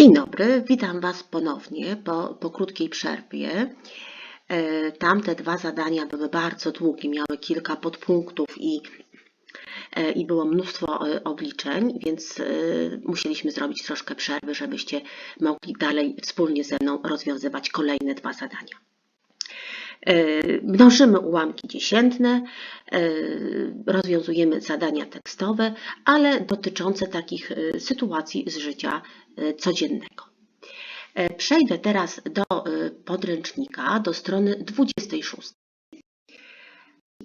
Dzień dobry, witam Was ponownie po, po krótkiej przerwie. E, Tamte dwa zadania były bardzo długie, miały kilka podpunktów i, e, i było mnóstwo e, obliczeń, więc musieliśmy zrobić troszkę przerwy, żebyście mogli dalej wspólnie ze mną rozwiązywać kolejne dwa zadania. E, Mnożymy ułamki dziesiętne, e, rozwiązujemy zadania tekstowe, ale dotyczące takich e, sytuacji z życia codziennego. Przejdę teraz do podręcznika, do strony 26.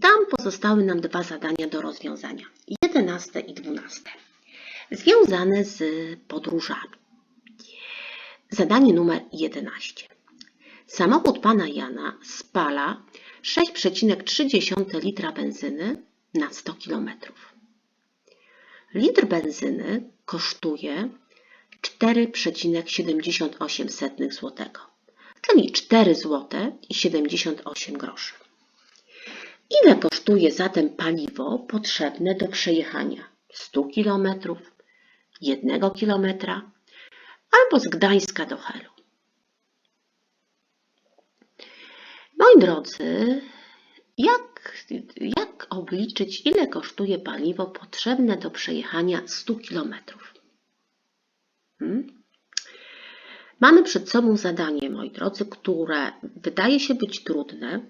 Tam pozostały nam dwa zadania do rozwiązania, 11 i 12, związane z podróżami. Zadanie numer 11. Samochód pana Jana spala 6,3 litra benzyny na 100 km. Litr benzyny kosztuje 4,78 zł, czyli 4 zł i 78 groszy. Ile kosztuje zatem paliwo potrzebne do przejechania 100 km, 1 km albo z Gdańska do Helu? Moi drodzy, jak, jak obliczyć, ile kosztuje paliwo potrzebne do przejechania 100 km? Hmm? Mamy przed sobą zadanie, moi drodzy, które wydaje się być trudne,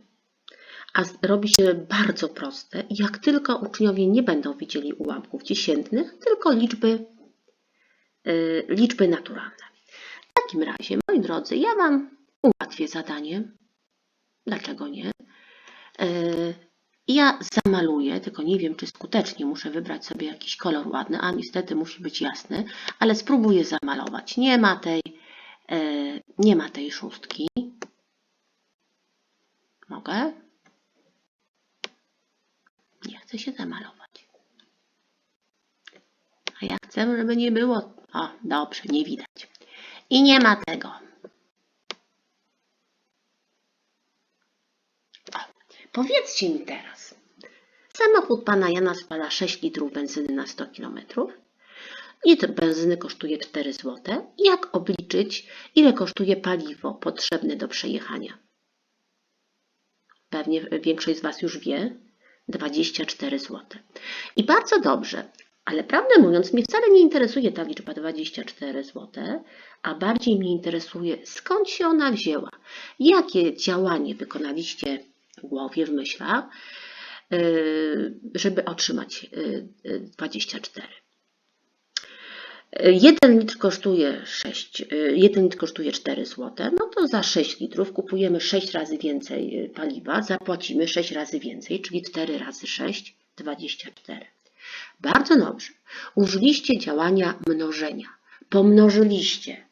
a robi się bardzo proste, jak tylko uczniowie nie będą widzieli ułamków dziesiętnych, tylko liczby, yy, liczby naturalne. W takim razie, moi drodzy, ja Wam ułatwię zadanie. Dlaczego nie? Yy, Ja zamaluję, tylko nie wiem, czy skutecznie muszę wybrać sobie jakiś kolor ładny, a niestety musi być jasny, ale spróbuję zamalować. Nie ma tej, yy, nie ma tej szóstki. Mogę? Nie chcę się zamalować. A ja chcę, żeby nie było. O, dobrze, nie widać. I nie ma tego. O, powiedzcie mi teraz. Samochód pana Jana spala 6 litrów benzyny na 100 km. Litr benzyny kosztuje 4 zł. Jak obliczyć, ile kosztuje paliwo potrzebne do przejechania? Pewnie większość z Was już wie. 24 zł. I bardzo dobrze, ale prawdę mówiąc, mnie wcale nie interesuje ta liczba 24 zł, a bardziej mnie interesuje, skąd się ona wzięła. Jakie działanie wykonaliście w głowie, w myślach, yy, żeby otrzymać yy, yy, 24. Jeden litr kosztuje 6, 1 litr kosztuje 4 zł, no to za 6 litrów kupujemy 6 razy więcej paliwa, zapłacimy 6 razy więcej, czyli 4 razy 6, 24. Bardzo dobrze. Użyliście działania mnożenia. Pomnożyliście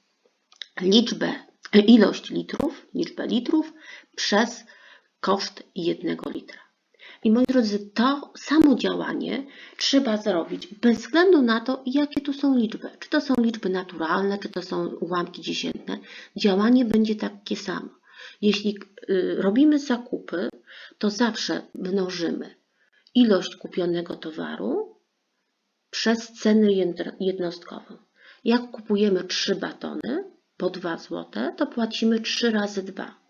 liczbę, e, ilość litrów, liczbę litrów przez koszt 1 litra. I moi drodzy, to samo działanie trzeba zrobić bez względu na to, jakie tu są liczby. Czy to są liczby naturalne, czy to są ułamki dziesiętne. Działanie będzie takie samo. Jeśli y, robimy zakupy, to zawsze mnożymy ilość kupionego towaru przez cenę jednostkową. Jak kupujemy 3 batony po 2 zł, to płacimy 3 razy 2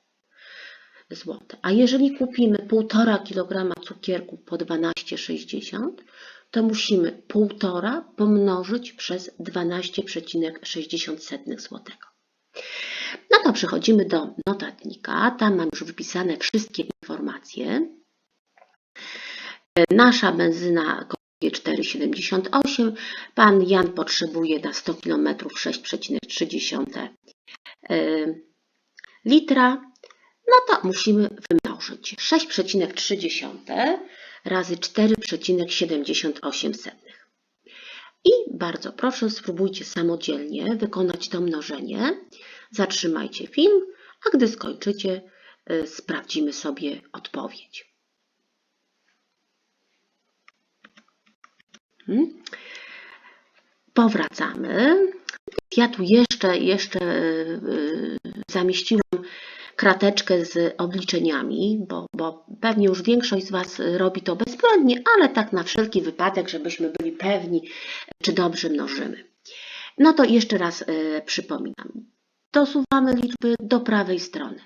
zł. A jeżeli kupimy 1,5 kg cukierku po 12,60, to musimy 1,5 pomnożyć przez 12,60 zł. No to przechodzimy do notatnika. Tam mam już wypisane wszystkie informacje. Nasza benzyna kosztuje 4,78. Pan Jan potrzebuje na 100 km 6,3 litra no to musimy wymnożyć 6,3 razy 4,78. I bardzo proszę, spróbujcie samodzielnie wykonać to mnożenie. Zatrzymajcie film, a gdy skończycie, y, sprawdzimy sobie odpowiedź. Hmm. Powracamy. Ja tu jeszcze, jeszcze y, zamieściłam krateczkę z obliczeniami, bo, bo pewnie już większość z Was robi to bezbłędnie, ale tak na wszelki wypadek, żebyśmy byli pewni, czy dobrze mnożymy. No to jeszcze raz e, przypominam. Dosuwamy liczby do prawej strony.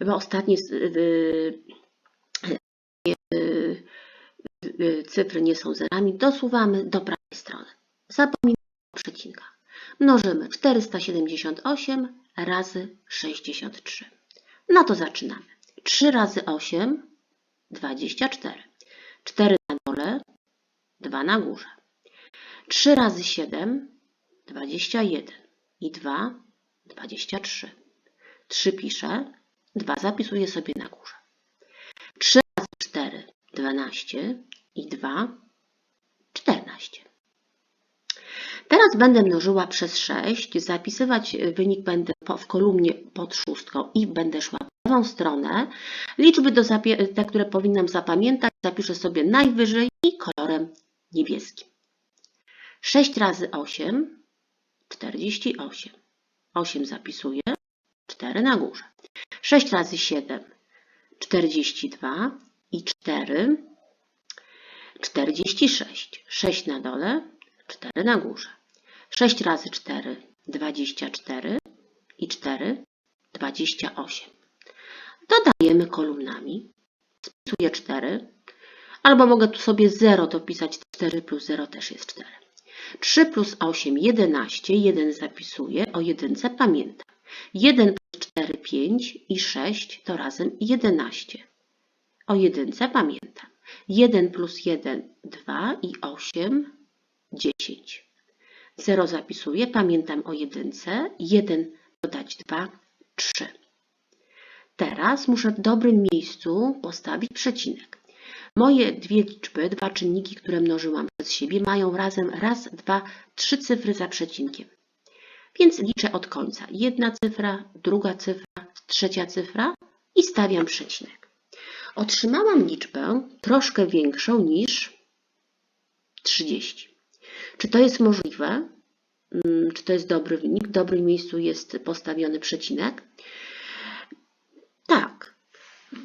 Bo ostatnie y, y, cyfry nie są zerami. Dosuwamy do prawej strony. Zapominamy o przecinkach. Mnożymy 478 razy 63. No to zaczynamy. 3 razy 8, 24. 4 na dole, 2 na górze. 3 razy 7, 21. I 2, 23. 3 piszę, 2 zapisuję sobie na górze. 3 razy 4, 12. I 2, Teraz będę mnożyła przez 6, zapisywać wynik będę w kolumnie pod szóstką i będę szła w lewą stronę. Liczby, do zapie- te, które powinnam zapamiętać, zapiszę sobie najwyżej i kolorem niebieskim. 6 razy 8, 48. 8 zapisuję, 4 na górze. 6 razy 7, 42 i 4, 46. 6 na dole, 4 na górze. 6 razy 4, 24 i 4, 28. Dodajemy kolumnami. Spisuję 4, albo mogę tu sobie 0 dopisać, 4 plus 0 też jest 4. 3 plus 8, 11, 1 zapisuję, o 1 pamiętam. 1 plus 4, 5 i 6 to razem 11. O 1 pamiętam. 1 plus 1, 2 i 8, 10. 0 zapisuję, pamiętam o jedynce, 1 dodać 2, 3. Teraz muszę w dobrym miejscu postawić przecinek. Moje dwie liczby, dwa czynniki, które mnożyłam przez siebie, mają razem raz, dwa, trzy cyfry za przecinkiem. Więc liczę od końca. Jedna cyfra, druga cyfra, trzecia cyfra i stawiam przecinek. Otrzymałam liczbę troszkę większą niż 30. Czy to jest możliwe? Mm, Czy to jest dobry wynik? W dobrym miejscu jest postawiony przecinek? Tak.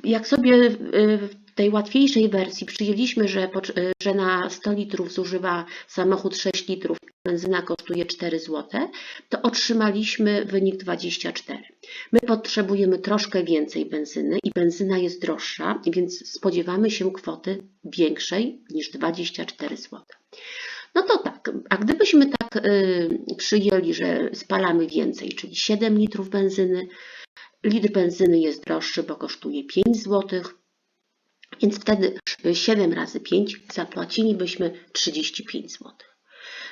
Jak sobie y, w tej łatwiejszej wersji przyjęliśmy, że, y, że na 100 litrów zużywa samochód 6 litrów, benzyna kosztuje 4 zł, to otrzymaliśmy wynik 24. My potrzebujemy troszkę więcej benzyny i benzyna jest droższa, więc spodziewamy się kwoty większej niż 24 zł. No to tak, a gdybyśmy tak y, przyjęli, że spalamy więcej, czyli 7 litrów benzyny, litr benzyny jest droższy, bo kosztuje 5 zł, więc wtedy 7 razy 5 zapłacilibyśmy 35 zł.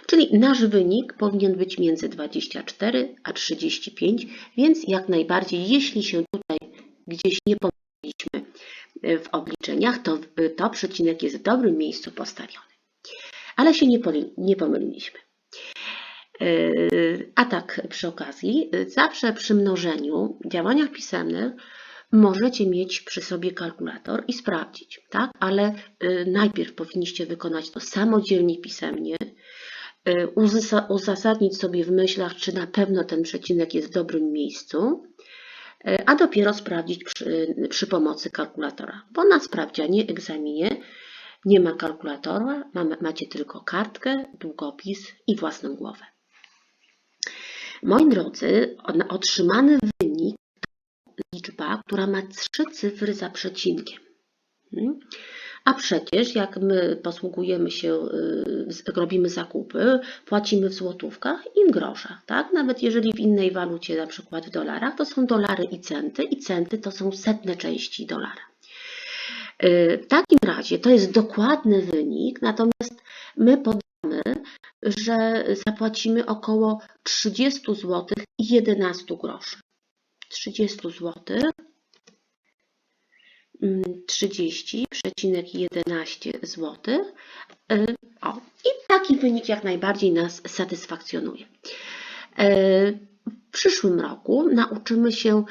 Czyli nasz wynik powinien być między 24 a 35, więc jak najbardziej, jeśli się tutaj gdzieś nie pomyliliśmy y, w obliczeniach, to, y, to przecinek jest w dobrym miejscu postawiony. Ale się nie, nie pomyliliśmy. Yy, A tak przy okazji, zawsze przy mnożeniu, działaniach pisemnych możecie mieć przy sobie kalkulator i sprawdzić, tak? Ale yy, najpierw powinniście wykonać to samodzielnie pisemnie, uzysa- uzasadnić sobie w myślach, czy na pewno ten przecinek jest w dobrym miejscu, a dopiero sprawdzić przy, przy pomocy kalkulatora, bo na sprawdzianie, egzaminie nie ma kalkulatora, macie tylko kartkę, długopis i własną głowę. Moi drodzy, otrzymany wynik to liczba, która ma trzy cyfry za przecinkiem. Hmm? A przecież jak my posługujemy się, y, robimy zakupy, płacimy w złotówkach i w groszach, tak? Nawet jeżeli w innej walucie, na przykład w dolarach, to są dolary i centy i centy to są setne części dolara. Y, W takim razie to jest dokładny wynik, natomiast my podamy, że zapłacimy około 30 zł i 11 groszy. 30 zł, 30,11 zł. Y, O, i taki wynik jak najbardziej nas satysfakcjonuje. W przyszłym roku nauczymy się,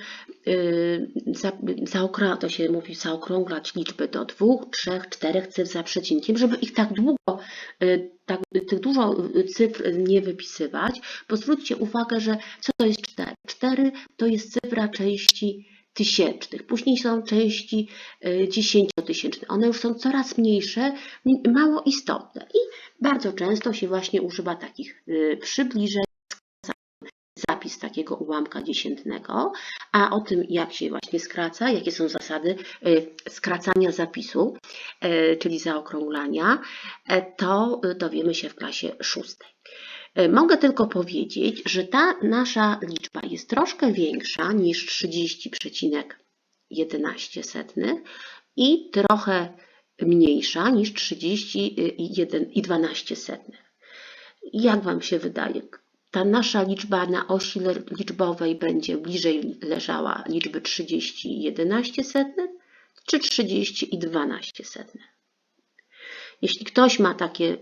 y, za, zaokra, to się mówi, zaokrąglać liczby do dwóch, trzech, czterech cyfr za przecinkiem, żeby ich tak długo, y, tak, tych dużo y, cyfr nie wypisywać, bo zwróćcie uwagę, że co to jest 4? 4 to jest cyfra części tysięcznych, później są części dziesięciotysięczne. One już są coraz mniejsze, mało istotne i bardzo często się właśnie używa takich przybliżeń, zapis takiego ułamka dziesiętnego, a o tym, jak się właśnie skraca, jakie są zasady y, skracania zapisu, y, czyli zaokrąglania, e, to y, dowiemy się w klasie szóstej. Y, Mogę tylko powiedzieć, że ta nasza liczba jest troszkę większa niż 30,11 i trochę mniejsza niż 31,12. Jak Wam się wydaje? Ta nasza liczba na osi liczbowej będzie bliżej leżała liczby 30,11 czy 30,12? Jeśli ktoś ma takie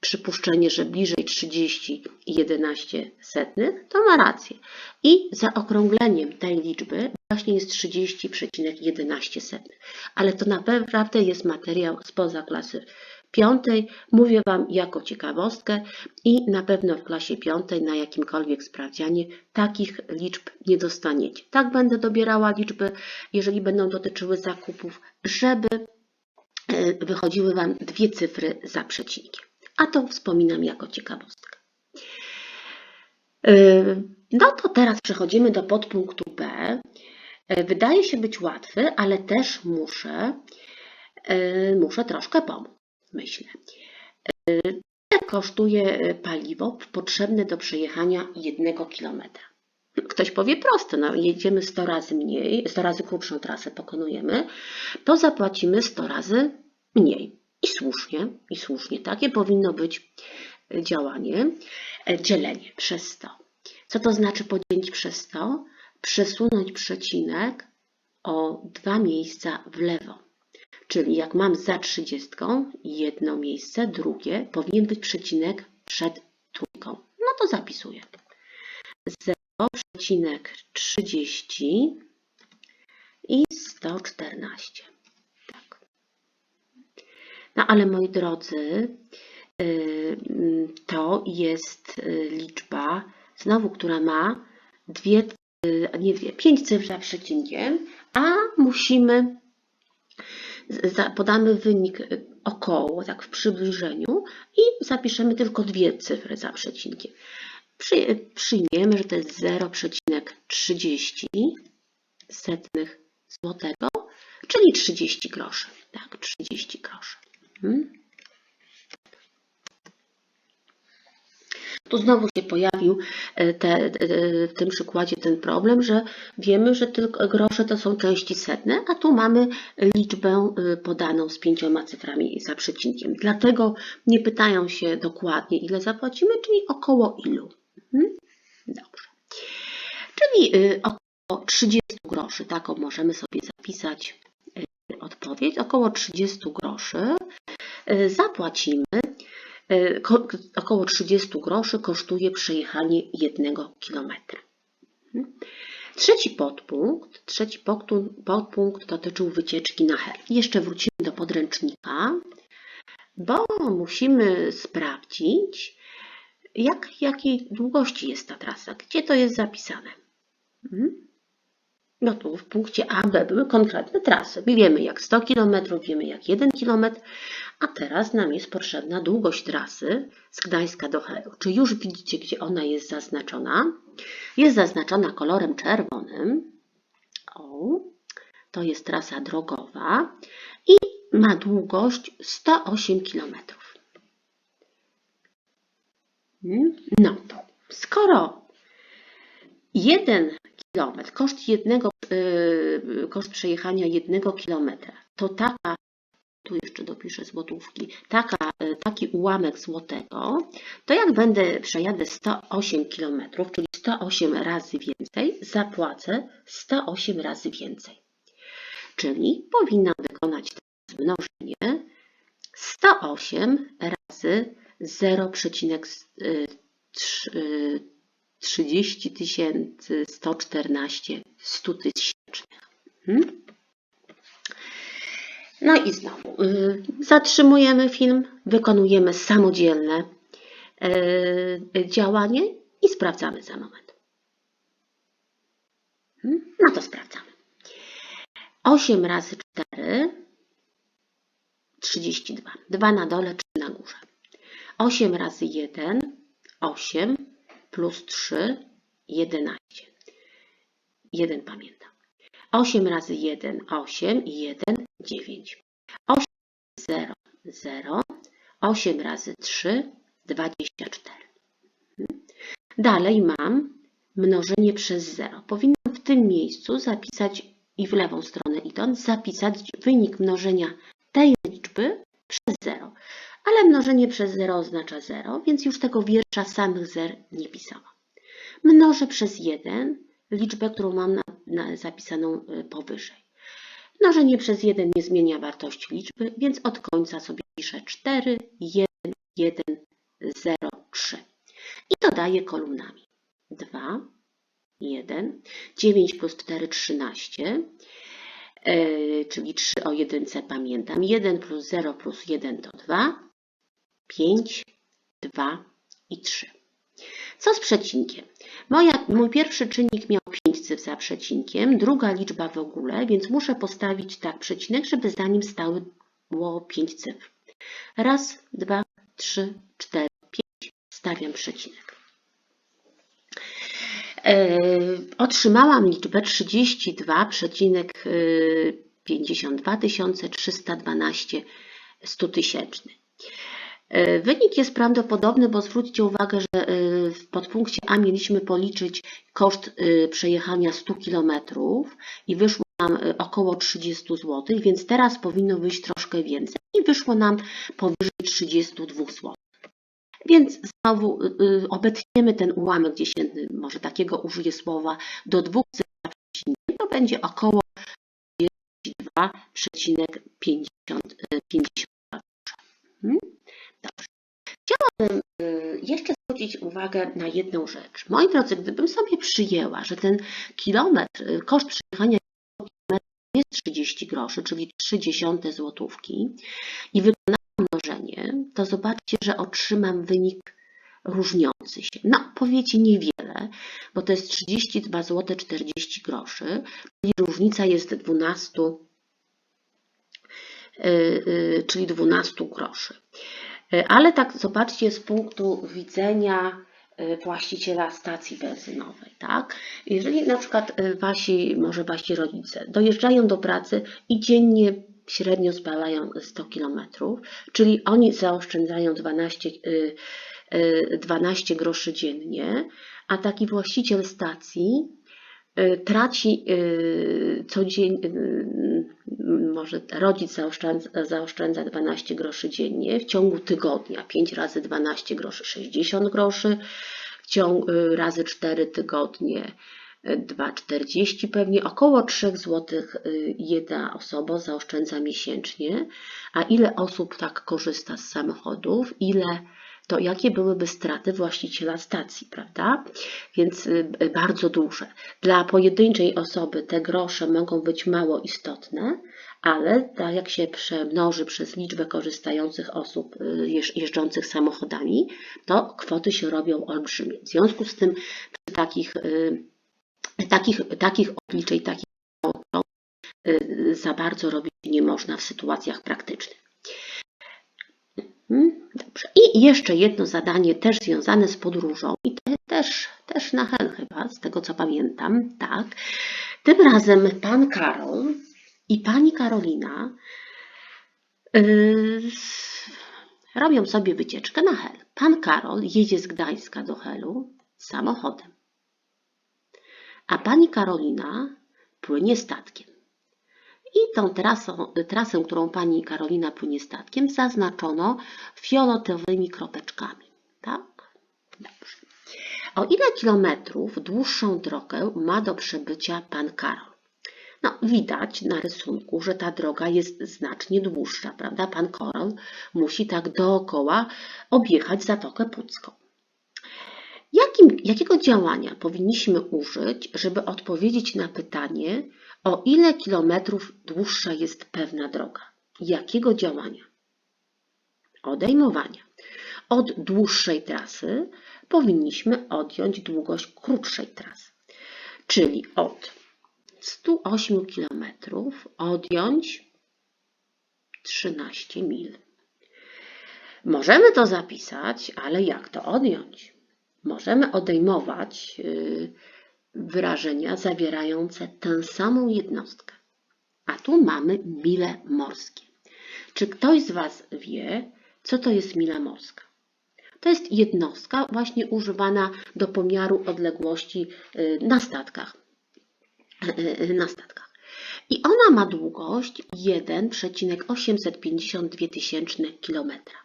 przypuszczenie, że bliżej 30 i 11 setnych, to ma rację. I zaokrągleniem tej liczby właśnie jest 30,11 setnych. Ale to naprawdę jest materiał spoza klasy piątej. Mówię Wam jako ciekawostkę i na pewno w klasie piątej na jakimkolwiek sprawdzianie takich liczb nie dostaniecie. Tak będę dobierała liczby, jeżeli będą dotyczyły zakupów, żeby e, wychodziły Wam dwie cyfry za przecinkiem. A to wspominam jako ciekawostkę. Yy, No to teraz przechodzimy do podpunktu B. Yy, Wydaje się być łatwy, ale też muszę, muszę troszkę pomóc, myślę. Yy, Ile kosztuje paliwo potrzebne do przejechania jednego kilometra? Ktoś powie proste, no jedziemy 100 razy mniej, 100 razy krótszą trasę pokonujemy, to zapłacimy 100 razy mniej. I słusznie, i słusznie, takie powinno być działanie, e, dzielenie przez 100. Co to znaczy podzielić przez 100? Przesunąć przecinek o dwa miejsca w lewo. Czyli jak mam za 30 jedno miejsce, drugie, powinien być przecinek przed trójką. No to zapisuję. 0,30 i 114. Tak. No ale moi drodzy, y, to jest y, liczba, znowu, która ma dwie, y, nie dwie, pięć cyfr za przecinkiem, a musimy, podamy wynik y, około, tak w przybliżeniu i zapiszemy tylko dwie cyfry za przecinkiem. Przy, przyjmiemy, że to jest 0,30 setnych złotego, czyli 30 groszy. Tak, 30 groszy. Hmm? Tu znowu się pojawił e, te, e, w tym przykładzie ten problem, że wiemy, że tylko grosze to są części setne, a tu mamy liczbę e, podaną z pięcioma cyframi za przecinkiem. Dlatego nie pytają się dokładnie, ile zapłacimy, czyli około ilu. Mhm. Dobrze. Czyli około 30 groszy, taką możemy sobie zapisać odpowiedź. Około 30 groszy zapłacimy Około 30 groszy kosztuje przejechanie jednego kilometra. Mhm. Trzeci podpunkt, trzeci podpunkt dotyczył wycieczki na her. Jeszcze wrócimy do podręcznika, bo musimy sprawdzić, jak, jakiej długości jest ta trasa, gdzie to jest zapisane. Mhm. No tu w punkcie A, B były konkretne trasy. My wiemy jak 100 km, wiemy jak 1 km, a teraz nam jest potrzebna długość trasy z Gdańska do Heru. Czy już widzicie, gdzie ona jest zaznaczona? Jest zaznaczona kolorem czerwonym. O, to jest trasa drogowa i ma długość 108 km. No to skoro 1 kilometr, koszt jednego, yy, koszt przejechania jednego kilometra, to taka, tu jeszcze dopiszę złotówki, taka, yy, taki ułamek złotego, to jak będę przejadę 108 kilometrów, czyli 108 razy więcej, zapłacę 108 razy więcej. Czyli powinnam wykonać teraz mnożenie 108 razy 0,3 30 tysięcy 114 100 tysięcznych. Hmm? No i znowu y, zatrzymujemy film, wykonujemy samodzielne y, działanie i sprawdzamy za moment. Hmm? No to sprawdzamy. 8 razy 4 32. 2 na dole, 3 na górze. 8 razy 1 8 plus 3 11. 1 pamiętam. 8 razy 1 8 i 1 9. 8 0 0 8 razy 3 24. Dalej mam mnożenie przez 0. Powinnam w tym miejscu zapisać i w lewą stronę idąc, zapisać wynik mnożenia tej liczby przez 0. Ale mnożenie przez 0 oznacza 0, więc już tego wiersza samych zer nie pisałam. Mnożę przez 1 liczbę, którą mam na, na, zapisaną y, powyżej. Mnożenie przez 1 nie zmienia wartości liczby, więc od końca sobie piszę 4, 1, 1, 0, 3. I dodaję kolumnami. 2, 1, 9 plus 4, 13, yy, czyli 3 o 1 pamiętam. 1 plus 0 plus 1 to 2, 5, 2 i 3. Co z przecinkiem? Moja, mój pierwszy czynnik miał 5 cyfr za przecinkiem, druga liczba w ogóle, więc muszę postawić tak przecinek, żeby za nim stało 5 cyfr. Raz, dwa, trzy, cztery, pięć. Stawiam przecinek. E, otrzymałam liczbę 32,52 312 100 tysięczny. E, Wynik jest prawdopodobny, bo zwróćcie uwagę, że e, w podpunkcie A mieliśmy policzyć koszt e, przejechania 100 km i wyszło nam około 30 zł, więc teraz powinno wyjść troszkę więcej i wyszło nam powyżej 32 zł. Więc znowu obetniemy ten ułamek dziesiętny, może takiego użyję słowa, do dwóch cyfr to będzie około 32,50 52 hmm? Chciałabym y, jeszcze zwrócić uwagę na jedną rzecz. Moi drodzy, gdybym sobie przyjęła, że ten kilometr, y, koszt przejechania jest 30 groszy, czyli 30 złotówki i wykonałam mnożenie, to zobaczcie, że otrzymam wynik różniący się. No, powiecie niewiele, bo to jest 32 zł 40 groszy, czyli różnica jest 12, yy, czyli 12 groszy. Yy, Ale tak zobaczcie z punktu widzenia yy, właściciela stacji benzynowej, tak? Jeżeli na przykład yy, wasi, może wasi rodzice dojeżdżają do pracy i dziennie średnio spalają 100 km, czyli oni zaoszczędzają 12, yy, yy, 12 groszy dziennie, a taki właściciel stacji traci y, codziennie, może rodzic zaoszczędza, zaoszczędza 12 groszy dziennie w ciągu tygodnia, 5 razy 12 groszy 60 groszy, w ciągu y, razy 4 tygodnie 2,40 pewnie, około 3 zł jedna osoba zaoszczędza miesięcznie. A ile osób tak korzysta z samochodów, ile to jakie byłyby straty właściciela stacji, prawda? Więc y, bardzo duże. Dla pojedynczej osoby te grosze mogą być mało istotne, ale tak jak się przemnoży przez liczbę korzystających osób y, jeż- jeżdżących samochodami, to kwoty się robią olbrzymie. W związku z tym przy takich, y, takich, takich obliczeń, takich y, za bardzo robić nie można w sytuacjach praktycznych. Dobrze. I jeszcze jedno zadanie też związane z podróżą i te, też, też na Hel chyba, z tego co pamiętam, tak. Tym razem pan Karol i pani Karolina yy, robią sobie wycieczkę na Hel. Pan Karol jedzie z Gdańska do Helu samochodem, a pani Karolina płynie statkiem. I tą trasą, trasę, którą pani Karolina płynie statkiem, zaznaczono fioletowymi kropeczkami. Tak? Dobrze. O ile kilometrów dłuższą drogę ma do przebycia pan Karol? No, widać na rysunku, że ta droga jest znacznie dłuższa, prawda? Pan Karol musi tak dookoła objechać Zatokę Pucką. Jakim, jakiego działania powinniśmy użyć, żeby odpowiedzieć na pytanie, o ile kilometrów dłuższa jest pewna droga? Jakiego działania? Odejmowania. Od dłuższej trasy powinniśmy odjąć długość krótszej trasy, czyli od 108 km odjąć 13 mil. Możemy to zapisać, ale jak to odjąć? Możemy odejmować yy, wyrażenia zawierające tę samą jednostkę. A tu mamy mile morskie. Czy ktoś z Was wie, co to jest mila morska? To jest jednostka właśnie używana do pomiaru odległości y, na statkach. Y, y, Na statkach. I ona ma długość 1,852 tysięczne kilometra.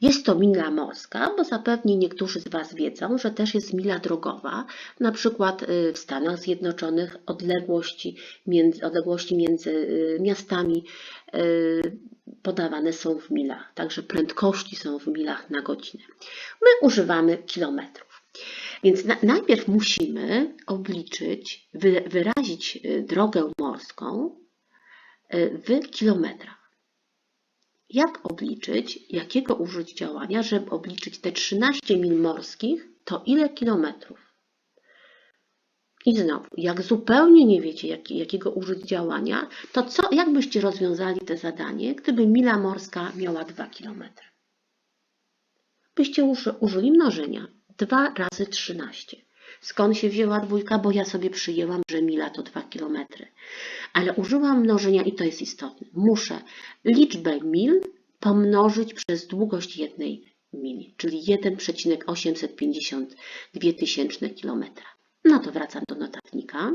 Jest to mila morska, bo zapewne niektórzy z Was wiedzą, że też jest mila drogowa. Na przykład y, w Stanach Zjednoczonych odległości między, odległości między y, miastami y, podawane są w milach, także prędkości są w milach na godzinę. My używamy kilometrów. Więc na, najpierw musimy obliczyć, wy, wyrazić drogę morską w kilometrach. Jak obliczyć, jakiego użyć działania, żeby obliczyć te 13 mil morskich, to ile kilometrów? I znowu, jak zupełnie nie wiecie, jak, jakiego użyć działania, to co, jak byście rozwiązali to zadanie, gdyby mila morska miała 2 km? Byście uży, użyli mnożenia. 2 razy 13. Skąd się wzięła dwójka? Bo ja sobie przyjęłam, że mila to 2 km. Ale użyłam mnożenia i to jest istotne. Muszę liczbę mil pomnożyć przez długość jednej mili, czyli 1,852 tysięczne kilometra. No to wracam do notatnika.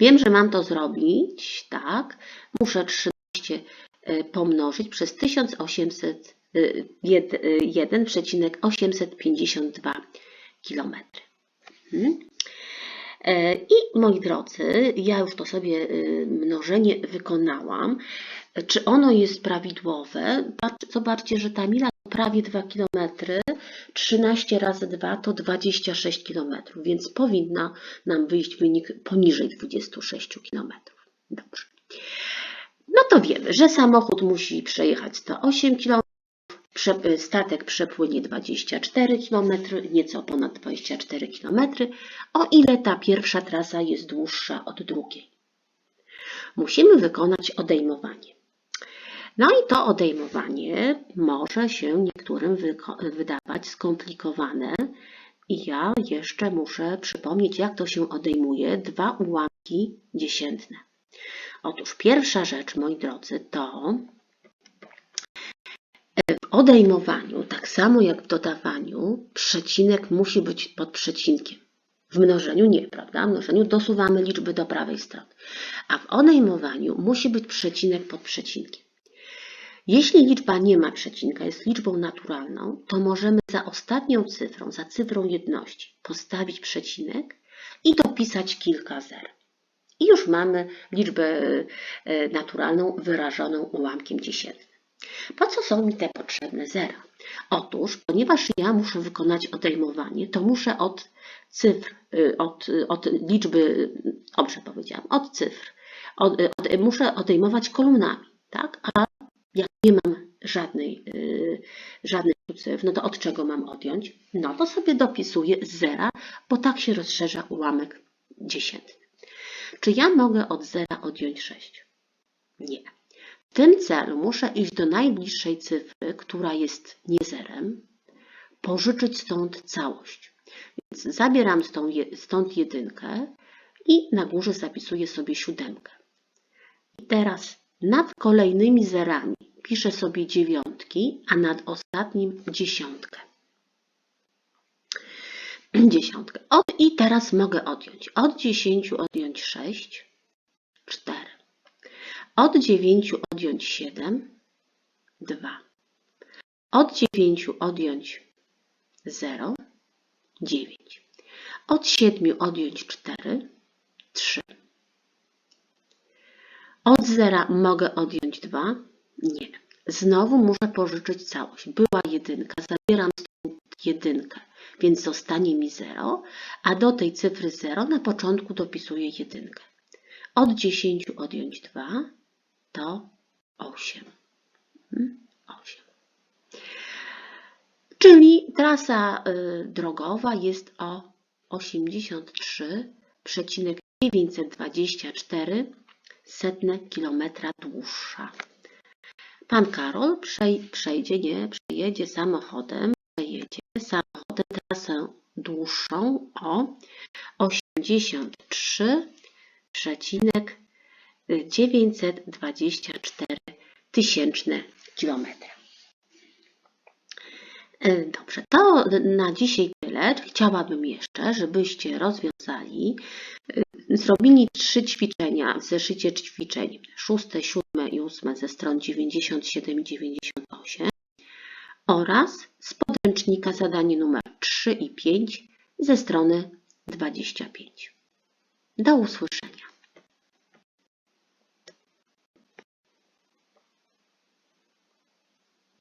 Wiem, że mam to zrobić, tak. Muszę 13 y, pomnożyć przez 1800, y, jed- y, 1,852 km. Mhm. E, I moi drodzy, ja już to sobie y, mnożenie wykonałam. Czy ono jest prawidłowe? Zobaczcie, że ta mila to prawie 2 km, 13 razy 2 to 26 km, więc powinna nam wyjść wynik poniżej 26 km. Dobrze. No to wiemy, że samochód musi przejechać 108 km, statek przepłynie 24 km, nieco ponad 24 km, o ile ta pierwsza trasa jest dłuższa od drugiej. Musimy wykonać odejmowanie. No i to odejmowanie może się niektórym wydawać skomplikowane i ja jeszcze muszę przypomnieć, jak to się odejmuje dwa ułamki dziesiętne. Otóż pierwsza rzecz, moi drodzy, to odejmowaniu, tak samo jak w dodawaniu, przecinek musi być pod przecinkiem. W mnożeniu nie, prawda? W mnożeniu dosuwamy liczby do prawej strony. A w odejmowaniu musi być przecinek pod przecinkiem. Jeśli liczba nie ma przecinka, jest liczbą naturalną, to możemy za ostatnią cyfrą, za cyfrą jedności postawić przecinek i dopisać kilka zer. I już mamy liczbę e, naturalną wyrażoną ułamkiem dziesiętnym. Po co są mi te potrzebne zera? Otóż, ponieważ ja muszę wykonać odejmowanie, to muszę od cyfr, y, od, y, od liczby, dobrze powiedziałam, od cyfr, od, y, od, muszę odejmować kolumnami, tak? A jak nie mam żadnej, żadnych cyfr, no to od czego mam odjąć? No to sobie dopisuję z zera, bo tak się rozszerza ułamek dziesiętny. Czy ja mogę od zera odjąć 6? Nie. W tym celu muszę iść do najbliższej cyfry, która jest nie zerem, pożyczyć stąd całość. Więc zabieram stąd, je- stąd jedynkę i na górze zapisuję sobie siódemkę. I teraz nad kolejnymi zerami piszę sobie dziewiątki, a nad ostatnim dziesiątkę. Dziesiątkę. Od, I teraz mogę odjąć. Od 10 odjąć 6, 4. Od 9 odjąć 7, 2. Od 9 odjąć 0, 9. Od 7 odjąć 4, 3. Od 0 mogę odjąć 2? Nie. Znowu muszę pożyczyć całość. Była jedynka, zabieram stąd jedynkę, więc zostanie mi 0, a do tej cyfry 0 na początku dopisuję jedynkę. Od 10 odjąć 2 to 8. 8. Czyli trasa y, drogowa jest o 83,5 924 setne kilometra dłuższa. Pan Karol przej- przejdzie, nie, przejedzie samochodem, przejedzie samochodem trasę dłuższą o 83,924 tysięczne kilometry. E, Dobrze, to na dzisiaj tyle. Chciałabym jeszcze, żebyście rozwiązali, y, zrobili trzy ćwiczenia w zeszycie ćwiczeń szóste, siódme i ósme ze stron 97 i 98 oraz z podręcznika zadanie numer 3 i 5 ze strony 25. Do usłyszenia.